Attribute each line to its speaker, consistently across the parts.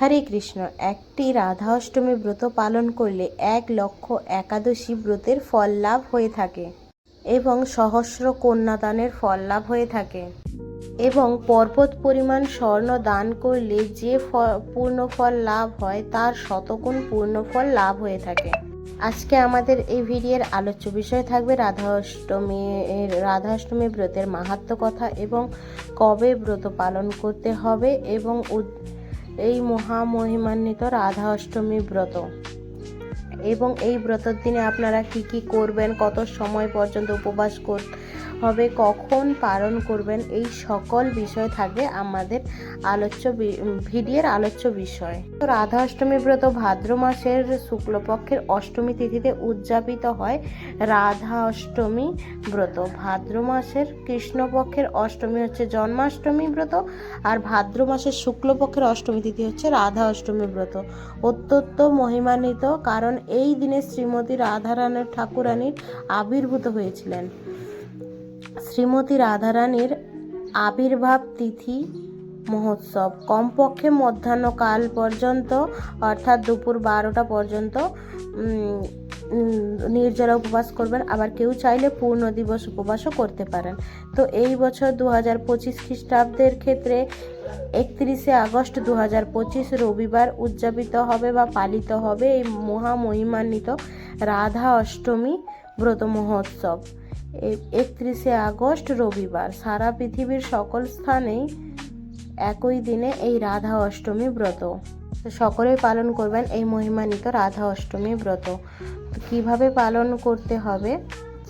Speaker 1: হরে কৃষ্ণ। একটি রাধা অষ্টমী ব্রত পালন করলে এক লক্ষ একাদশী ব্রতের ফল লাভ হয়ে থাকে এবং সহস্র কন্যাদানের ফল লাভ হয়ে থাকে এবং পর্বত পরিমাণ স্বর্ণ দান করলে যে ফ- পূর্ণ ফল লাভ হয় তার শতগুণ পূর্ণ ফল লাভ হয়ে থাকে। আজকে আমাদের এই ভিডিওর আলোচ্য বিষয় থাকবে রাধা অষ্টমী রাধা অষ্টমী ব্রতের মাহাত্ম কথা এবং কবে ব্রত পালন করতে হবে এবং এই মহামহিমান্বিত রাধা অষ্টমী ব্রত। এবং এই ব্রতের দিনে আপনারা কি কি করবেন, কত সময় পর্যন্ত উপবাস করতে হবে, কখন পালন করবেন, এই সকল বিষয় থাকবে আমাদের আলোচ্য ভিডিওর আলোচ্য বিষয়। তো রাধা অষ্টমী ব্রত ভাদ্র মাসের শুক্লপক্ষের অষ্টমী তিথিতে উদযাপিত হয় রাধা অষ্টমী ব্রত। ভাদ্র মাসের কৃষ্ণপক্ষের অষ্টমী হচ্ছে জন্মাষ্টমী ব্রত আর ভাদ্র মাসের শুক্লপক্ষের অষ্টমী তিথি হচ্ছে রাধা অষ্টমী ব্রত। অত্যন্ত মহিমান্বিত কারণ এই দিনে শ্রীমতী রাধারানীর ঠাকুরানীর আবির্ভূত হয়েছিলেন। শ্রীমতী রাধারানীর আবির্ভাব তিথি মহোৎসব। কমপক্ষে মধ্যাহ্নকাল পর্যন্ত, অর্থাৎ দুপুর বারোটা পর্যন্ত নির্জলা উপবাস করবেন। আবার কেউ চাইলে পূর্ণ দিবস উপবাসও করতে পারেন। তো এই বছর দু হাজার পঁচিশ খ্রিস্টাব্দের ক্ষেত্রে একত্রিশে আগস্ট দু হাজার পঁচিশ রবিবার উদযাপিত হবে বা পালিত হবে এই মহামহিমান্বিত রাধা অষ্টমী ব্রত মহোৎসব। একত্রিশে আগস্ট, রবিবার। সারা পৃথিবীর সকল স্থানেই একই দিনে এই রাধা অষ্টমী ব্রত। সকলেই পালন করবেন এই মহিমান্বিত রাধা অষ্টমী ব্রত। কীভাবে পালন করতে হবে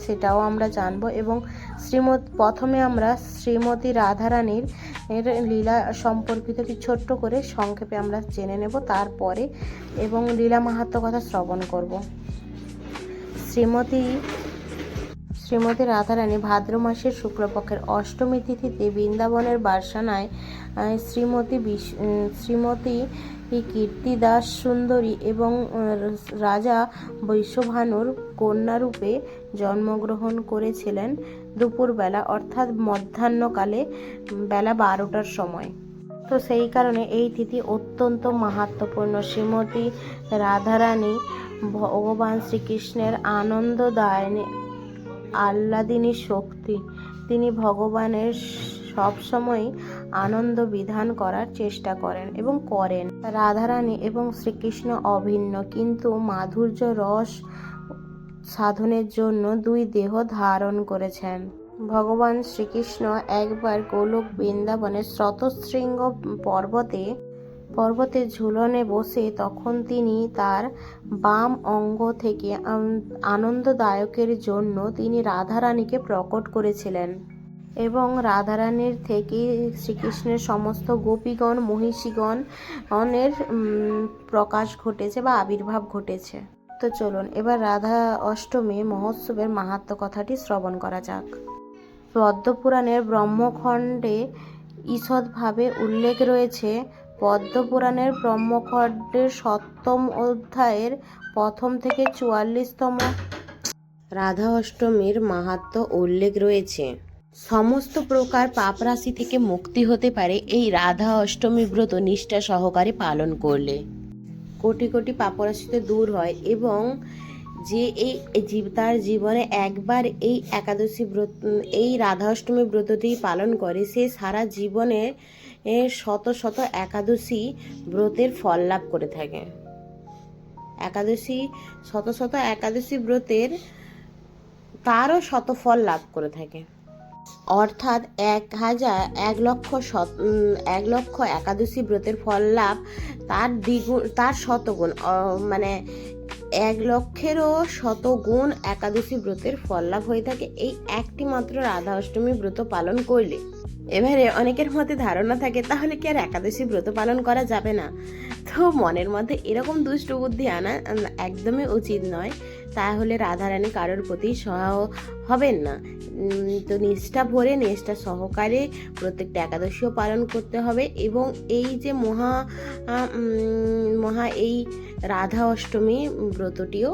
Speaker 1: সেটাও আমরা জানব এবং শ্রীমত প্রথমে আমরা শ্রীমতী রাধারানীর এর লীলা সম্পর্কিত কি ছোট্ট করে সংক্ষেপে আমরা জেনে নেব, তারপরে এবং লীলা মাহাত্ম কথা শ্রবণ করব। শ্রীমতী শ্রীমতী রাধারানী ভাদ্র মাসের শুক্লপক্ষের অষ্টমী তিথিতে বৃন্দাবনের বার্সানায় শ্রীমতী শ্রীমতী কীর্তিদাস সুন্দরী এবং রাজা বৈশ্যভানুর কন্যারূপে জন্মগ্রহণ করেছিলেন দুপুরবেলা, অর্থাৎ মধ্যাহ্নকালে বেলা বারোটার সময়। তো সেই কারণে এই তিথি অত্যন্ত মাহাত্মপূর্ণ শ্রীমতী রাধারানী ভগবান শ্রীকৃষ্ণের আনন্দদায়নী আহ্লাদিনী শক্তি। তিনি ভগবানের সবসময় আনন্দ বিধান করার চেষ্টা করেন এবং করেন। রাধারানী এবং শ্রীকৃষ্ণ অভিন্ন, কিন্তু মাধুর্য রস সাধনের জন্য দুই দেহ ধারণ করেছেন। ভগবান শ্রীকৃষ্ণ একবার গোলক বৃন্দাবনের স্রতশৃঙ্গ পর্বতে পর্বতের ঝুলনে বসে তখন তিনি তার বাম অঙ্গ থেকে আনন্দদায়কের জন্য তিনি রাধারানীকে প্রকট করেছিলেন। এবং রাধারানীর থেকে শ্রীকৃষ্ণের সমস্ত গোপীগণ, মহিষীগণ অনের প্রকাশ ঘটেছে বা আবির্ভাব ঘটেছে। তো চলুন, এবার রাধা অষ্টমী মহোৎসবের মাহাত্ম কথাটি শ্রবণ করা যাক। পদ্মপুরাণের ব্রহ্মখণ্ডে ঈষৎভাবে উল্লেখ রয়েছে পদ্মপুরাণের ব্রহ্মখণ্ডের সপ্তম অধ্যায়ের প্রথম থেকে চুয়াল্লিশতম রাধা অষ্টমীর মাহাত্ম উল্লেখ রয়েছে। সমস্ত প্রকার পাপরাশি থেকে মুক্তি হতে পারে এই রাধা অষ্টমী ব্রত নিষ্ঠা সহকারে পালন করলে। কোটি কোটি পাপরাশিতে দূর হয় এবং যে এই জীব- তার জীবনে একবার এই একাদশী ব্রত, এই রাধা অষ্টমী ব্রতটি পালন করে, সে সারা জীবনে শত শত একাদশী ব্রতের ফল লাভ করে থাকে। একাদশী, শত শত একাদশী ব্রতের তারও শত ফল লাভ করে থাকে। অর্থাৎ এক হাজার এক লক্ষ শত এক লক্ষ একাদশী ব্রতের ফল লাভ তার দ্বিগুণ, তার শতগুণ মানে এক লক্ষেরও শতগুণ একাদশী ব্রতের ফল লাভ হয়ে থাকে। এই একটি মাত্র রাধা অষ্টমী ব্রত পালন করলে। এবারে অনেকের মধ্যে ধারণা থাকে, তাহলে কি আর একাদশী ব্রত পালন করা যাবে না? তো মনের মধ্যে এরকম দুষ্ট বুদ্ধি আনা একদমই উচিত নয়। তাহলে রাধারানী কারোর প্রতি সহায় হবেন না। তো নিষ্ঠা ভরে, নিষ্ঠা সহকারে প্রত্যেকটা একাদশীও পালন করতে হবে এবং এই যে মহা মহা এই রাধা অষ্টমী ব্রতটিও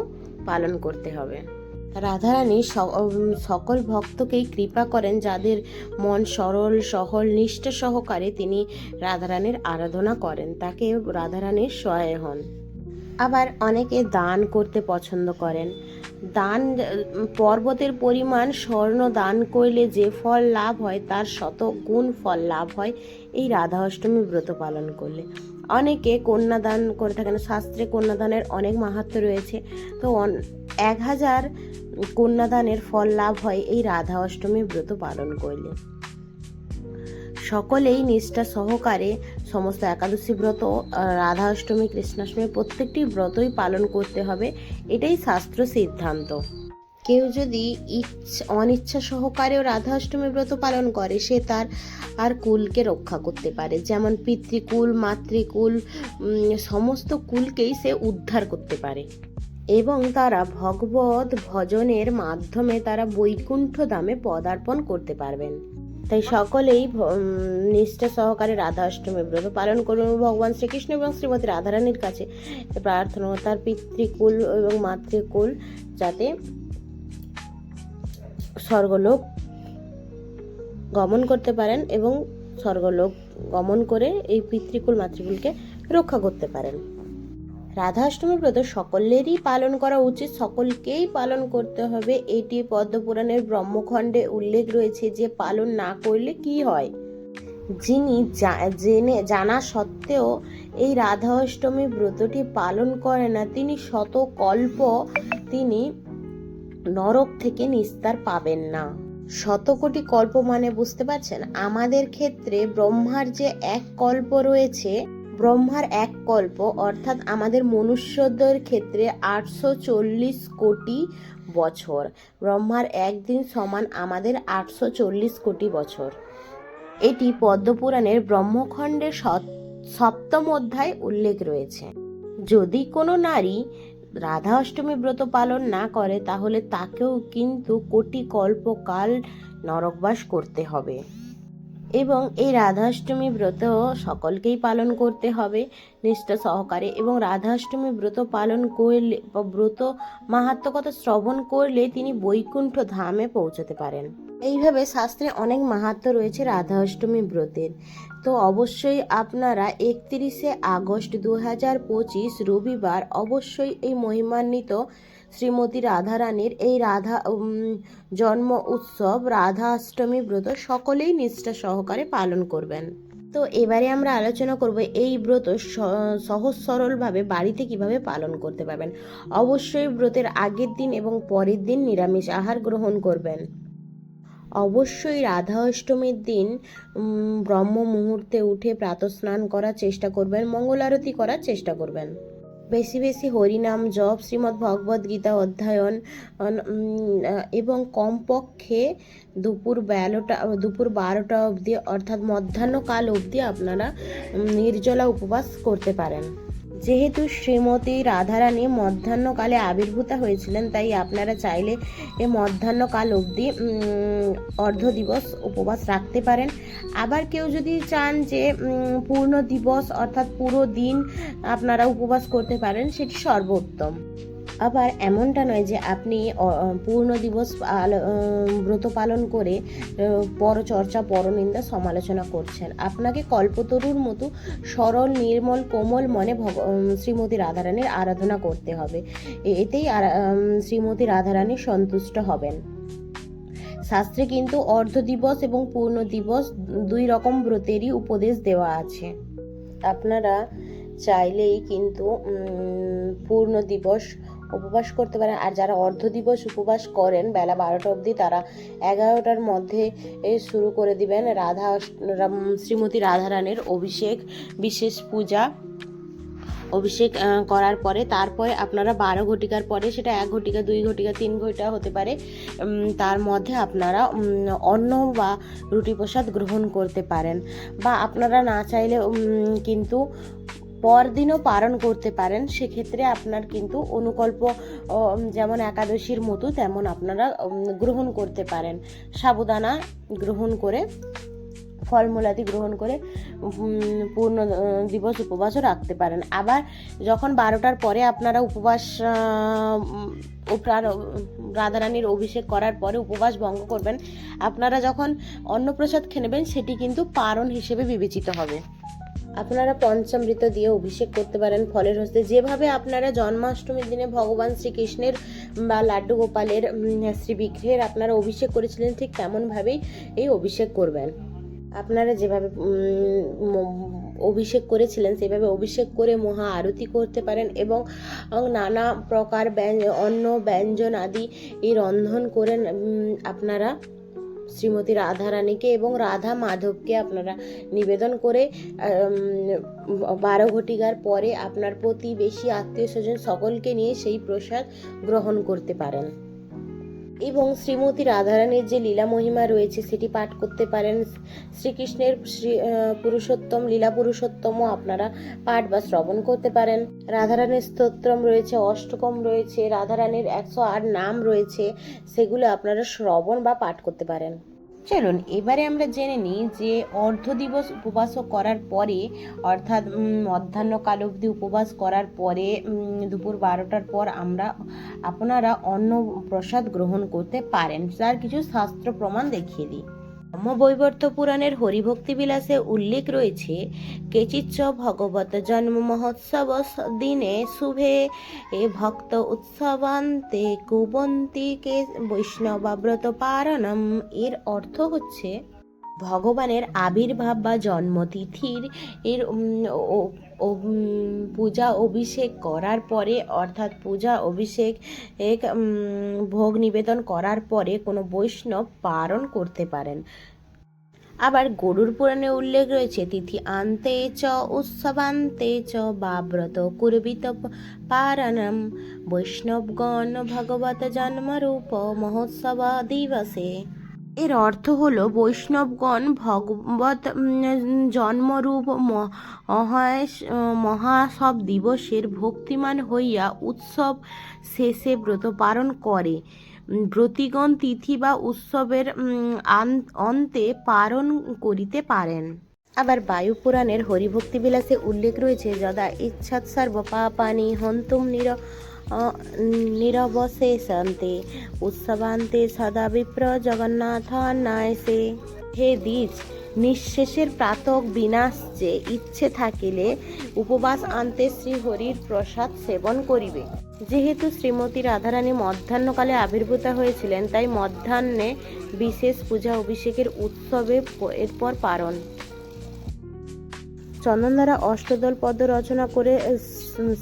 Speaker 1: পালন করতে হবে। রাধারানী সকল ভক্তকেই কৃপা করেন যাদের মন সরল, সহল, নিষ্ঠা সহকারে তিনি রাধারানীর আরাধনা করেন। তাকে রাধারানীর সহায় হন। আবার অনেকে দান করতে পছন্দ করেন। দান, পর্বতের পরিমাণ স্বর্ণ দান করলে যে ফল লাভ হয় তার শত গুণ ফল লাভ হয়। এই রাধা অষ্টমী ব্রত পালন করলে। অনেকে কন্যাদান করে থাকেন শাস্ত্রে কন্যাদানের অনেক মাহাত্ম্য রয়েছে। তো এক হাজার কন্যাদানের ফল লাভ হয় এই রাধা অষ্টমী ব্রত পালন করলে। সকলেই নিষ্ঠা সহকারে সমস্ত একাদশী ব্রত রাধা অষ্টমী, কৃষ্ণাষ্টমী প্রত্যেকটি ব্রতই পালন করতে হবে, এটাই শাস্ত্র সিদ্ধান্ত। কেউ যদি ইচ্ছা, অনিচ্ছা সহকারেও রাধা অষ্টমী ব্রত পালন করে, সে তার আর কুলকে রক্ষা করতে পারে। যেমন পিতৃকুল, মাতৃকুল সমস্ত কুলকেই সে উদ্ধার করতে পারে। এবং তারা ভগবত ভজনের মাধ্যমে তারা বৈকুণ্ঠ ধামে পদার্পণ করতে পারবেন। তাই সকলেই নিষ্ঠা সহকারে রাধা অষ্টমী ব্রত পালন করুন ভগবান শ্রীকৃষ্ণ এবং শ্রীমতী রাধারানীর কাছে প্রার্থনা তার পিতৃকুল এবং মাতৃকুল যাতে স্বর্গলোক গমন করতে পারেন এবং স্বর্গলোক গমন করে এই পিতৃকুল, মাতৃকুলকে রক্ষা করতে পারেন। রাধাষ্টমী ব্রত সকলেরই পালন করা উচিত। সকলকেই পালন করতে হবে। এটি পদ্মপুরাণের ব্রহ্মখণ্ডে উল্লেখ রয়েছে যে পালন না করলে কি হয়? যিনি জেনে, জানা সত্ত্বেও এই রাধা অষ্টমী ব্রতটি পালন করে না, তিনি শত কল্প তিনি নরক থেকে নিস্তার পাবেন না। শতকোটি কল্প মানে বুঝতে পারছেন? আমাদের ক্ষেত্রে ব্রহ্মার যে এক কল্প রয়েছে ব্রহ্মার এক কল্প, অর্থাৎ আমাদের মনুষ্যদের ক্ষেত্রে আটশো চল্লিশ কোটি বছর। ব্রহ্মার একদিন সমান আমাদের আটশো চল্লিশ কোটি বছর। এটি পদ্মপুরাণের ব্রহ্মখণ্ডের সপ্তম অধ্যায় উল্লেখ রয়েছে। যদি কোনো নারী রাধা অষ্টমী ব্রত পালন না করে, তাহলে তাকেও কিন্তু কোটি কল্পকাল নরকবাস করতে হবে। এবং এই রাধাষ্টমী ব্রত সকলকেই পালন করতে হবে, নিষ্ঠা সহকারে। এবং রাধাষ্টমী ব্রত পালন করলে বা ব্রত মাহাত্ম কথা শ্রবণ করলে তিনি বৈকুণ্ঠ ধামে পৌঁছতে পারেন। এইভাবে শাস্ত্রে অনেক মাহাত্ম রয়েছে রাধা অষ্টমী ব্রতের। তো অবশ্যই আপনারা একত্রিশে আগস্ট দু হাজার পঁচিশ রবিবার অবশ্যই এই মহিমান্বিত শ্রীমতী রাধারানীর এই রাধা জন্ম উৎসব রাধা অষ্টমী ব্রত সকলেই নিষ্ঠা সহকারে পালন করবেন। তো এবারে আমরা আলোচনা করব এই ব্রত সহজ সরলভাবে বাড়িতে কীভাবে পালন করতে পারবেন। অবশ্যই ব্রতের আগের দিন এবং পরের দিন নিরামিষ আহার গ্রহণ করবেন। অবশ্যই রাধা অষ্টমীর দিন ব্রহ্ম মুহূর্তে উঠে প্রাতঃস্নান করার চেষ্টা করবেন মঙ্গল আরতি করার চেষ্টা করবেন। বেশি বেশি হরিনাম, জপ, শ্রীমদ্ ভগবদ গীতা অধ্যয়ন এবং কমপক্ষে দুপুর বেলোটা, দুপুর বারোটা অবধি, অর্থাৎ মধ্যাহ্নকাল অবধি আপনারা নির্জলা উপবাস করতে পারেন। যেহেতু শ্রীমতী রাধারানী মধ্যাহ্নকালে আবির্ভূত হয়েছিলেন, তাই আপনারা চাইলে এ মধ্যাহ্নকাল অবধি অর্ধ দিবস উপবাস রাখতে পারেন। আবার কেউ যদি চান যে পূর্ণ দিবস অর্থাৎ পুরো দিন আপনারা উপবাস করতে পারেন, সেটি সর্বোত্তম। আবার এমনটা নয় যে আপনি পূর্ণ দিবস ব্রত পালন করে পরচর্চা, পরনিন্দা সমালোচনা করছেন। আপনাকে কল্পতরুর মতো সরল, নির্মল, কোমল মনে ভগ শ্রীমতী রাধারানীর আরাধনা করতে হবে। এতেই শ্রীমতী রাধারানী সন্তুষ্ট হবেন। শাস্ত্রে কিন্তু অর্ধ দিবস এবং পূর্ণ দিবস দুই রকম ব্রতেরই উপদেশ দেওয়া আছে। আপনারা চাইলেই কিন্তু পূর্ণ দিবস উপবাস করতে পারেন। আর যারা অর্ধ দিবস উপবাস করেন, বেলা বারোটা অবধি তারা এগারোটার মধ্যে শুরু করে দিবেন। রাধা শ্রীমতী রাধারানীর অভিষেক, বিশেষ পূজা, অভিষেক করার পরে তারপরে আপনারা বারো ঘটিকার পরে, সেটা এক ঘটিকা, দুই ঘটিকা, তিন ঘটিকা হতে পারে তার মধ্যে আপনারা অন্ন বা রুটি প্রসাদ গ্রহণ করতে পারেন। বা আপনারা না চাইলে কিন্তু পরদিনও পালন করতে পারেন সেক্ষেত্রে আপনার কিন্তু অনুকল্প যেমন একাদশীর মতো তেমন আপনারা গ্রহণ করতে পারেন। সাবুদানা গ্রহণ করে ফলমূলাদি গ্রহণ করে পূর্ণ দিবস উপবাসও রাখতে পারেন। আবার যখন বারোটার পরে আপনারা উপবাস উম, রাধারানীর অভিষেক করার পরে উপবাস ভঙ্গ করবেন আপনারা যখন অন্নপ্রসাদ খেয়ে নেবেন সেটি কিন্তু পারণ হিসেবে বিবেচিত হবে। আপনারা পঞ্চামৃত দিয়ে অভিষেক করতে পারেন ফলের হস্তে। যেভাবে আপনারা জন্মাষ্টমীর দিনে ভগবান শ্রীকৃষ্ণের বা লাড্ডু গোপালের উম, শ্রী বিগ্রহের আপনারা অভিষেক করেছিলেন ঠিক তেমনভাবেই এই অভিষেক করবেন। আপনারা যেভাবে অভিষেক করেছিলেন সেভাবে অভিষেক করে মহা আরতি করতে পারেন এবং নানা প্রকার অন্ন ব্যঞ্জন আদি এই রন্ধন করে আপনারা শ্রীমতী রাধারানীকে এবং রাধা মাধবকে আপনারা নিবেদন করে বারো ঘটিকার পরে আপনার প্রতিবেশী, আত্মীয় স্বজন সকলকে নিয়ে সেই প্রসাদ গ্রহণ করতে পারেন। এবং শ্রীমতী রাধারানীর যে লীলা মহিমা রয়েছে, সেটি পাঠ করতে পারেন। শ্রীকৃষ্ণের শ্রী পুরুষোত্তম, লীলা পুরুষোত্তমও আপনারা পাঠ বা শ্রবণ করতে পারেন। রাধারানীর স্তোত্রম রয়েছে, অষ্টকম রয়েছে, রাধারানীর একশো আট নাম রয়েছে, সেগুলো আপনারা শ্রবণ বা পাঠ করতে পারেন। চলুন, এবারে আমরা জেনে নিই যে অর্ধ দিবস উপবাস করার পরে, অর্থাৎ মধ্যাহ্ন মধ্যাহ্নকাল অবধি উপবাস করার পরে দুপুর বারোটার পর আমরা আপনারা অন্ন প্রসাদ গ্রহণ করতে পারেন। তার কিছু শাস্ত্র প্রমাণ দেখিয়ে দিই। ব্রহ্মবৈবর্ত পুরাণের হরিভক্তি বিলাসে উল্লেখ রয়েছে কেচিচ্চ ভগবত জন্ম মহোৎসব দিনে শুভে, এ ভক্ত উৎসবান্তে কুবন্তি কে বৈষ্ণবাব্রত পারণম এর অর্থ হচ্ছে, ভগবানের আবির্ভাব বা জন্মতিথির এর পূজা অভিষেক করার পরে, অর্থাৎ পূজা অভিষেক, এক ভোগ নিবেদন করার পরে কোনো বৈষ্ণব পারণ করতে পারেন। আবার গরুর পুরাণে উল্লেখ রয়েছে, তিথি আন্তে চ, উৎসবান্তে চ বা ব্রত কুর্বিত পারণম। বৈষ্ণবগণ ভগবত জন্মরূপ মহোৎসব দিবসে এর অর্থ হলো বৈষ্ণবগণ ভগবত জন্মরূপ মহাসব দিবসের ভক্তিমান হইয়া উৎসব শেষে ব্রত পালন করে। ব্রতিগণ তিথি বা উৎসবের অন্তে পালন করিতে পারেন। আবার বায়ু পুরাণের হরিভক্তি বিলাসে উল্লেখ রয়েছে, যদা ইচ্ছাৎ সর্ব পাপানি হন্তুম নির নিরবশেষান্তে উৎসবান্তে সদা বিপ্র জগন্নাথান্নায়সে হে দ্বিজ নিঃশেষের প্রাতক বিনাশ যে ইচ্ছে থাকিলে উপবাস আনতে শ্রীহরির প্রসাদ সেবন করিবে। যেহেতু শ্রীমতী রাধারানী মধ্যাহ্নকালে আবির্ভূতা হয়েছিলেন, তাই মধ্যাহ্নে বিশেষ পূজা অভিষেকের উৎসবে এরপর পারণ। চন্দন দ্বারা অষ্টদল পদ্ম রচনা করে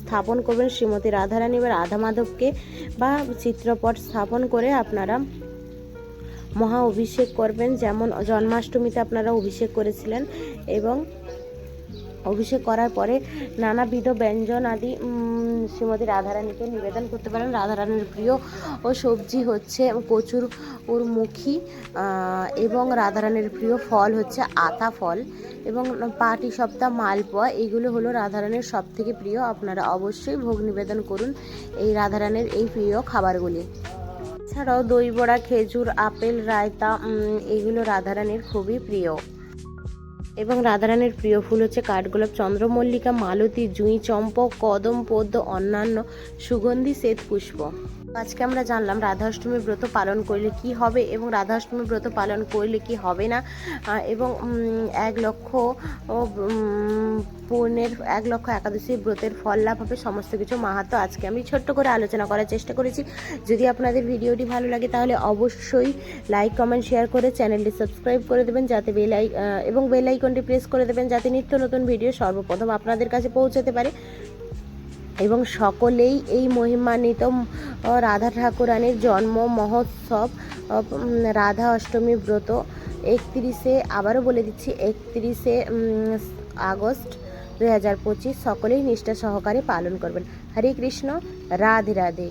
Speaker 1: স্থাপন করবেন শ্রীমতী রাধারানী বা রাধা মাধবকে বা চিত্রপট স্থাপন করে আপনারা মহা অভিষেক করবেন। যেমন জন্মাষ্টমীতে আপনারা অভিষেক করেছিলেন এবং অভিষেক করার পরে নানাবিধ ব্যঞ্জন আদি শ্রীমতী রাধারানীকে নিবেদন করতে পারেন। রাধারানীর প্রিয় ও সবজি হচ্ছে কচুর ওর মুখী এবং রাধারানীর প্রিয় ফল হচ্ছে আতা ফল, এবং পাটি সপ্তাহ মালপোয়া এগুলো হলো রাধারানীর সব থেকে প্রিয়। আপনারা অবশ্যই ভোগ নিবেদন করুন এই রাধারানীর এই প্রিয় খাবারগুলি। এছাড়াও দই বড়া খেজুর, আপেল, রায়তা এগুলো রাধারানীর খুবই প্রিয়। এবং রাধারানীর প্রিয় ফুল হচ্ছে কাঠগোলাপ, চন্দ্রমল্লিকা, মালতী, জুঁই, চম্পক, কদম, পদ্ম, অন্যান্য সুগন্ধি শ্বেত পুষ্প আজকে আমরা জানলাম, রাধাষ্টমী ব্রত পালন করলে কি হবে এবং রাধাষ্টমী ব্রত পালন করলে কি হবে না? এবং এক লক্ষ পূর্ণের এক লক্ষ একাদশী ব্রতের ফল লাভ হবে, সমস্ত কিছু মাহাত্ম আজকে আমি ছোট্ট করে আলোচনা করার চেষ্টা করেছি। যদি আপনাদের ভিডিওটি ভালো লাগে তাহলে অবশ্যই লাইক, কমেন্ট, শেয়ার করে চ্যানেলটি সাবস্ক্রাইব করে দেবেন, যাতে বেলাই এবং বেল আইকনটি প্রেস করে দেবেন, যাতে নিত্য নতুন ভিডিও সর্বপ্রথম আপনাদের কাছে পৌঁছাতে পারে। এবং সকলেই এই মহিমান্বিত রাধা ঠাকুরানীর জন্ম মহোৎসব রাধা অষ্টমী ব্রত, একত্রিশে, আবারও বলে দিচ্ছি, একত্রিশে আগস্ট দু হাজার পঁচিশ, সকলেই নিষ্ঠা সহকারে পালন করবেন। হরে কৃষ্ণ, রাধে রাধে।